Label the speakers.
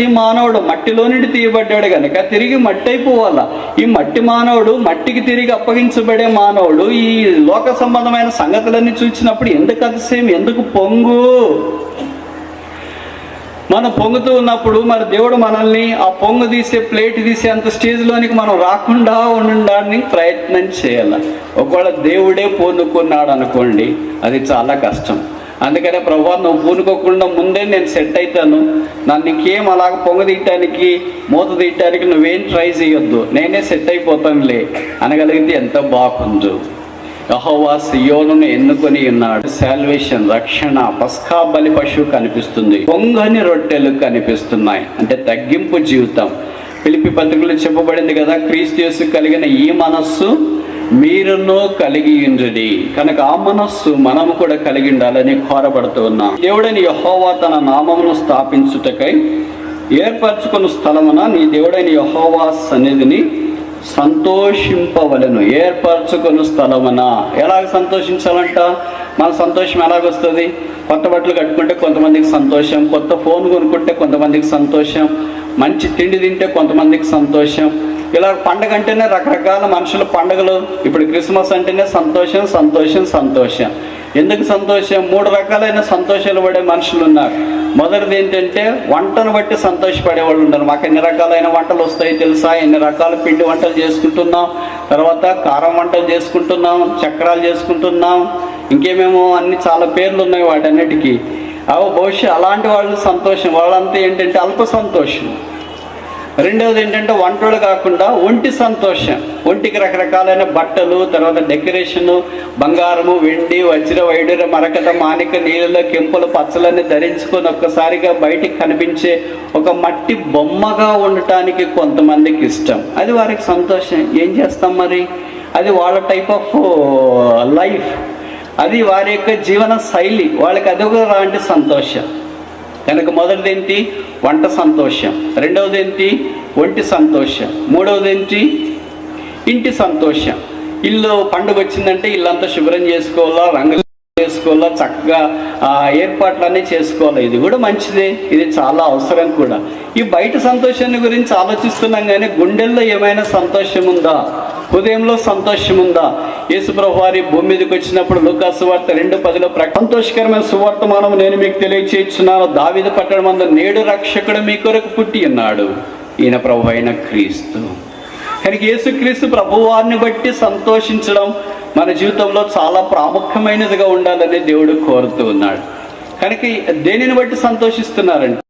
Speaker 1: మట్టి మానవుడు మట్టిలో నుండి తీయబడ్డాడు కనుక తిరిగి మట్టి అయిపోవాలా. ఈ మట్టి మానవుడు మట్టికి తిరిగి అప్పగించబడే మానవుడు ఈ లోక సంబంధమైన సంగతులన్నీ చూసినప్పుడు ఎందుకు అతిశయం ఎందుకు పొంగు? మనం పొంగుతూ ఉన్నప్పుడు మరి దేవుడు మనల్ని ఆ పొంగు తీసే ప్లేట్ తీసే అంత స్టేజ్లోనికి మనం రాకుండా ఉండడానికి ప్రయత్నం చేయాలి. ఒకవేళ దేవుడే పొందుకున్నాడు అనుకోండి అది చాలా కష్టం. అందుకనే ప్రభా నువ్వు పూనుకోకుండా ముందే నేను సెట్ అవుతాను నన్ను ఇంకేం అలాగ పొంగ తీయటానికి మూత తీయటానికి నువ్వేం ట్రై చేయొద్దు. నేనే సెట్ అయిపోతానులే. అనగలిగితే ఎంత బాగుందో యహోవా సియోను ఎన్నుకొని ఉన్నాడు. శాల్వేషన్ రక్షణ పస్కా బలి పశువు కనిపిస్తుంది. పొంగని రొట్టెలు కనిపిస్తున్నాయి. అంటే తగ్గింపు జీవితం. పిలిపి పత్రికలు చెప్పబడింది కదా క్రీస్తు కలిగిన ఈ మనస్సు. మీరును కలిగి ఉండుడి కనుక ఆ మనస్సు మనము కూడా కలిగి ఉండాలని కోరబడుతూ ఉన్నాం. దేవుడని యహోవా తన నామమును స్థాపించుటకై ఏర్పరచుకున్న స్థలమున నీ దేవుడైన యహోవా సన్నిధిని సంతోషింపవలను. ఏర్పరచుకున్న స్థలమున. ఎలాగ సంతోషించాలంట? మన సంతోషం ఎలాగొస్తుంది? కొత్త బట్టలు కట్టుకుంటే కొంతమందికి సంతోషం కొత్త ఫోన్ కొనుక్కుంటే కొంతమందికి సంతోషం మంచి తిండి తింటే కొంతమందికి సంతోషం ఇలా పండగ అంటేనే రకరకాల మనుషుల పండుగలు. ఇప్పుడు క్రిస్మస్ అంటేనే సంతోషం సంతోషం సంతోషం. ఎందుకు సంతోషం? మూడు రకాలైన సంతోషాలు పడే మనుషులు ఉన్నారు. మొదటిది ఏంటంటే వంటను బట్టి సంతోషపడే వాళ్ళు ఉన్నారు. మాకు ఎన్ని రకాలైన వంటలు వస్తాయి తెలుసా? ఎన్ని రకాల పిండి వంటలు చేసుకుంటున్నాం? తర్వాత కారం వంటలు చేసుకుంటున్నాం చక్రాలు చేసుకుంటున్నాం. ఇంకేమేమో అన్ని చాలా పేర్లు ఉన్నాయి వాటన్నిటికీ. అవి బహుశా అలాంటి వాళ్ళు సంతోషం. వాళ్ళంతా ఏంటంటే అల్ప సంతోషం రెండవది ఏంటంటే వంటలు కాకుండా ఒంటి సంతోషం. ఒంటికి రకరకాలైన బట్టలు తర్వాత డెకరేషను బంగారము వెండి వజ్ర వైడూర మరకత మానిక నీళ్ళలో కెంపులు పచ్చలన్నీ ధరించుకొని ఒక్కసారిగా బయటికి కనిపించే ఒక మట్టి బొమ్మగా ఉండటానికి కొంతమందికి ఇష్టం. అది వారికి సంతోషం. ఏం చేస్తాం మరి? అది వాళ్ళ టైప్ ఆఫ్ లైఫ్ అది వారి యొక్క జీవన శైలి. వాళ్ళకి అదొక లాంటి సంతోషం. కనుక మొదటిది ఏంటి వంట సంతోషం. రెండవది ఏంటి ఒంటి సంతోషం. మూడవది ఏంటి ఇంటి సంతోషం. ఇల్లు పండుగ వచ్చిందంటే ఇల్లంతా శుభ్రం చేసుకోవాలా రంగులు చేసుకోవాలా చక్కగా ఆ, ఏర్పాట్లన్నీ చేసుకోవాలి. ఇది కూడా మంచిదే. ఇది చాలా అవసరం కూడా. ఈ బయట సంతోషాన్ని గురించి ఆలోచిస్తున్నాం కానీ గుండెల్లో ఏమైనా సంతోషం ఉందా? హృదయంలో సంతోషం ఉందా యేసుప్రభు వారి భూమి మీదకి వచ్చినప్పుడు లుకాసు సువార్త రెండు పదిలో ప్ర- సంతోషకరమైన సువార్తమానం నేను మీకు తెలియచేస్తున్నాను. దావిద పట్టడం అందు నేడు రక్షకుడు మీ కొరకు పుట్టి ఉన్నాడు. ఈయన ప్రభు అయిన క్రీస్తు. కనుక యేసుక్రీస్తు ప్రభువారిని బట్టి సంతోషించడం మన జీవితంలో చాలా ప్రాముఖ్యమైనదిగా ఉండాలని దేవుడు కోరుతూ ఉన్నాడు. కనుక దేనిని బట్టి సంతోషిస్తున్నారంటే